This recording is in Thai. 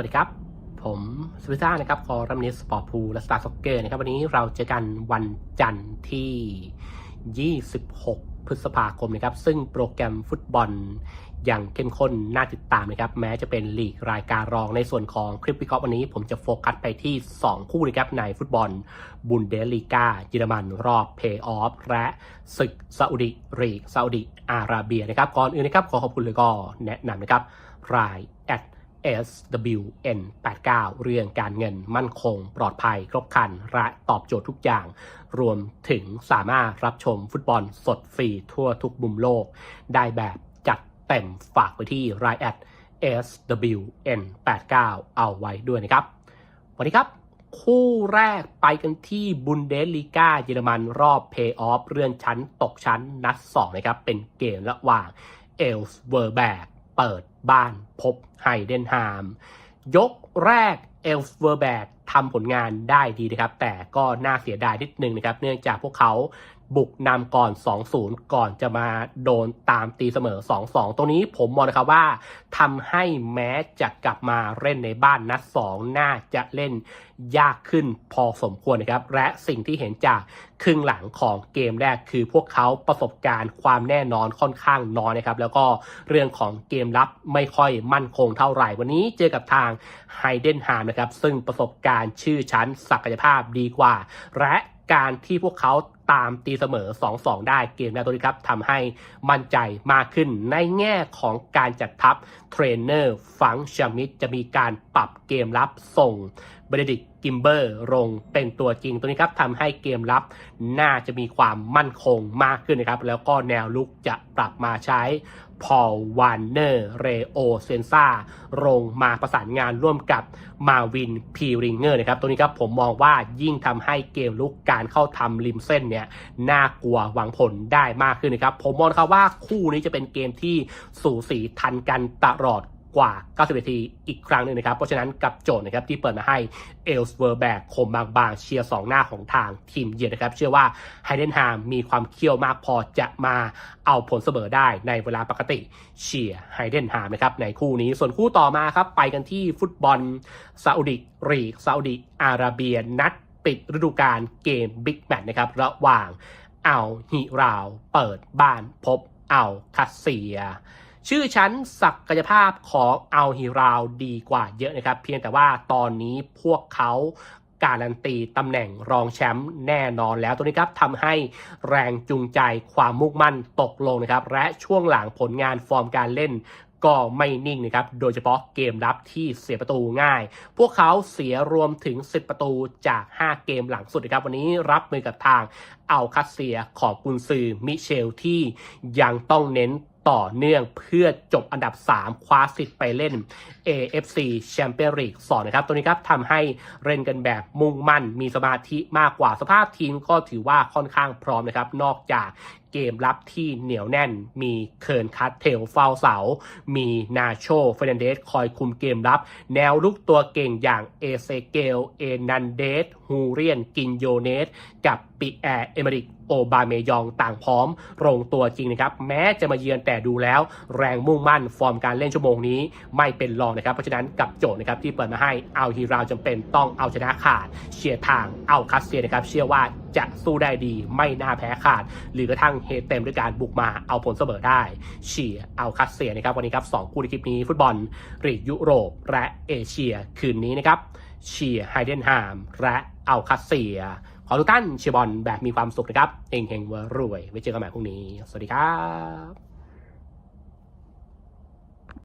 วัสดีครับ ผมสวิต้านะครับคอรัมนิสสปอร์ตพูและสตาร์ซ็อกเกอร์นะครับ วันนี้เราเจอกันวันจันทร์ที่ 26 พฤษภาคมนะครับ ซึ่งโปรแกรมฟุตบอลอย่างเข้มข้นน่าติดตามนะครับ แม้จะเป็นลีกรายการรองในส่วนของคลิปวิเคราะห์วันนี้ ผมจะโฟกัสไปที่ 2 คู่นะครับ ในฟุตบอลบุนเดสลีกาเยอรมันรอบเพย์ออฟและศึกซาอุดิรีซาอุดิอาระเบียนะครับก่อนอื่นนะครับขอขอบคุณเลยก็แนะนำนะครับรายแอด SWN89 เรื่องการเงินมั่นคง ปลอดภัย ครบคัน และตอบโจทย์ทุกอย่าง รวมถึงสามารถรับชมฟุตบอลสดฟรีทั่วทุกมุมโลก ได้แบบจัดเต็มฝากไว้ที่รายแอด SWN89 เอาไว้ด้วยนะครับ วันนี้ครับคู่แรกไปกันที่บุนเดสลีกาเยอรมันรอบเพย์ออฟเลื่อนชั้นตกชั้นนัด2นะครับ เป็นเกมระหว่างเอลส์เวอร์แบก เปิดบ้านพบไฮเดนฮาม ยกแรกเอลฟ์เวอร์แบกทำผลงานได้ดีนะครับ แต่ก็น่าเสียดายนิดนึงนะครับ เนื่องจากพวกเขา บุกนำก่อน 2-0 ก่อนจะมาโดนตามตีเสมอ 2-2 ตรงนี้ผมมองนะครับว่าทำให้แม้จะกลับมาเล่นในบ้านนัด 2 น่าจะเล่นยากขึ้นพอสมควรนะครับ และสิ่งที่เห็นจากครึ่งหลังของเกมแรกคือพวกเขาประสบการณ์ความแน่นอนค่อนข้างน้อยนะครับ แล้วก็เรื่องของเกมรับไม่ค่อยมั่นคงเท่าไหร่ วันนี้เจอกับทางไฮเดนฮามนะครับ ซึ่งประสบการณ์ชื่อชั้นศักยภาพดีกว่า และการที่พวกเขา ตามตีเสมอ 2-2 ได้เกมแรกตัวนี้ครับทำให้มั่นใจมากขึ้นในแง่ของการจัดทัพเทรนเนอร์ฟังชามิดจะมีการปรับเกมรับส่งเบรดดิกกิมเบอร์ลงเป็นตัวจริงตัวนี้ครับทำให้เกมรับน่าจะมีความมั่นคงมากขึ้นนะครับ แล้วก็แนวลุกจะปรับมาใช้ พอลวานเนอร์ เรโอเซนซาลงมาประสานงานร่วมกับมาวินพีริงเกอร์นะครับตัวนี้ครับผมมองว่ายิ่งทำให้เกมลุกการเข้าทำริมเส้นเนี่ยน่ากลัวหวังผลได้มากขึ้นนะครับผมมองครับว่าคู่นี้จะเป็นเกมที่สูสีทันกันตลอด กว่า90นาทีอีกครั้งหนึ่งนะครับ เพราะฉะนั้นกับโจทย์นะครับที่เปิดมาให้เอลส์เวอร์แบกคมบางๆ เชียร์ 2 หน้าของทางทีมเยือนนะครับ เชื่อว่าไฮเดนฮามมีความเคี่ยวมากพอจะมาเอาผลเสมอได้ในเวลาปกติเชียร์ไฮเดนฮามนะครับในคู่นี้ส่วนคู่ต่อมาครับไปกันที่ฟุตบอลซาอุดิรีกซาอุดิอาระเบียนัดปิดฤดูกาลเกมบิ๊กแมตช์นะครับระหว่างอัลฮิราวเปิดบ้านพบอัลคัสเซีย ชื่อชั้นศักยภาพของอัลฮิราวดีกว่าเยอะนะครับ เพียงแต่ว่าตอนนี้พวกเขาการันตีตำแหน่งรองแชมป์แน่นอนแล้วตัวนี้ครับทำให้แรงจูงใจความมุ่งมั่นตกลงนะครับ และช่วงหลังผลงานฟอร์มการเล่นก็ไม่นิ่งนะครับ โดยเฉพาะเกมรับที่เสียประตูง่าย พวกเขาเสียรวมถึง 10 ประตูจาก 5 เกมหลังสุดนะครับ วันนี้รับมือกับทางอัลคัสเซียของกุนซือมิเชลที่ยังต้องเน้น ต่อเนื่องเพื่อจบอันดับ 3 คว้าสิทธิ์ไปเล่น AFC Champions League 2นะครับตัวนี้ครับทำให้เล่นกันแบบมุ่งมั่นมีสมาธิมากกว่าสภาพทีมก็ถือว่าค่อนข้างพร้อมนะครับ นอกจากเกมรับที่เหนียวแน่น มีเคิร์นคัตเทลเฝ้าเสา มีนาโชเฟรนเดสคอยคุมเกมรับ แนวลุกตัวเก่งอย่างเอเซเกล เอนันเดส ฮูเรียน กินโยเนส กับปิแอร์ เอเมริกโอบาเมยองต่างพร้อมลงตัวจริงนะครับ แม้จะมาเยือนแต่ดูแล้ว แรงมุ่งมั่นฟอร์มการเล่นชั่วโมงนี้ไม่เป็นรองนะครับ เพราะฉะนั้นกับโจทย์นะครับที่เปิดมาให้เอาฮีราวจำเป็นต้องเอาชนะขาดเชียร์ทางเอาคัสเซียนะครับ เชื่อว่าจะสู้ได้ดีไม่น่าแพ้ขาด หรือกระทั่งเฮเต็มด้วยการบุกมาเอาผลเสมอได้เชียร์เอาคัสเซียนะครับวันนี้ครับสองคู่ในคลิปนี้ฟุตบอลรีกยุโรปและเอเชียคืนนี้นะครับเชียร์ไฮเดนฮามและเอาคัสเซีย ขอทุกท่านเชียร์บอลแบบมีความสุขนะครับเฮงเฮงๆรวยไว้เจอกันใหม่พรุ่งนี้ สวัสดีครับ